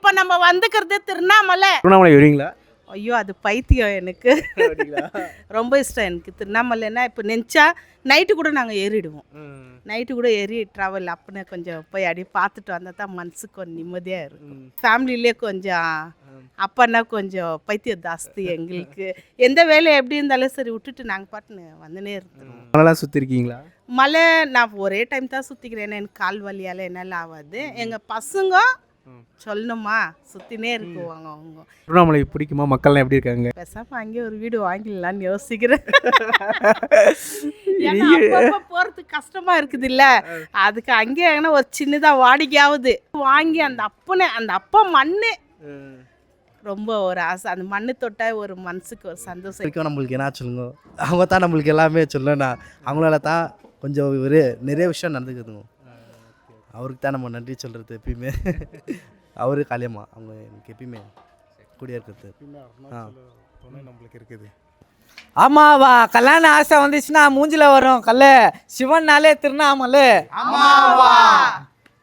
இப்போ நம்ம வந்துக்கிறது திருவண்ணாமலை திருவண்ணாமலை வருவீங்களா ஐயோ அது பைத்தியம் எனக்கு. ரொம்ப இஷ்டம் எனக்கு. திருவண்ணாமலைன்னா இப்போ நினச்சா நைட்டு கூட நாங்கள் ஏறிடுவோம். நைட்டு கூட ஏறி ட்ராவல் அப்படின்னு கொஞ்சம் போய் அப்படியே பார்த்துட்டு வந்தால் தான் மனசுக்கு கொஞ்சம் நிம்மதியாக இருக்கும். ஃபேமிலிலே கொஞ்சம் அப்பன்னா கொஞ்சம் பைத்தியம் ஜாஸ்தி எங்களுக்கு. எந்த வேலை எப்படி இருந்தாலும் சரி விட்டுட்டு நாங்கள் பாட்டுன்னு வந்துனே இருந்துருவோம். மலைலாம் சுற்றிருக்கீங்களா மலை நான் ஒரே டைம் தான் சுற்றிக்கிறேன் ஏன்னா எனக்கு கால் வலியால் என்னால் ஆகாது. எங்கள் பசங்க சொல்லணுமா? சுற்றினே இருக்குவாங்க அவங்க. திருவண்ணாமலை பிடிக்குமா? மக்கள்லாம் எப்படி இருக்காங்க? பேசாம அங்கேயே ஒரு வீடு வாங்கிடலான்னு யோசிக்கிறேன். ஏன்னா அப்பப்ப போறதுக்கு கஷ்டமா இருக்குது இல்ல அதுக்கு அங்கேயே எங்கன்னா ஒரு சின்னதா வாடிக்கையாவது வாங்கி அந்த அப்பனை அந்த அப்பா மண்ணு. ரொம்ப ஒரு ஆசை. அந்த மண்ணு தொட்டா ஒரு மனசுக்கு ஒரு சந்தோஷம். வரைக்கும் நம்மளுக்கு. என்ன சொல்லுங்க? அவங்க தான் நம்மளுக்கு எல்லாமே சொல்லணும் அவங்களால தான் கொஞ்சம் ஒரு நிறைய விஷயம் நடந்துக்குதுங்க. அவருக்கு தான் நம்ம நன்றி சொல்கிறது எப்பயுமே. அவரு காளியம்மா அவங்க எனக்கு எப்பயுமே கூடிய இருக்கிறது. ஆ. நம்மளுக்கு இருக்குது. ஆமாவா கல்யாண ஆசை வந்துச்சுன்னா மூஞ்சில வரும் கல்ல. சிவன்னாலே திருநாமலே. ஆமாவா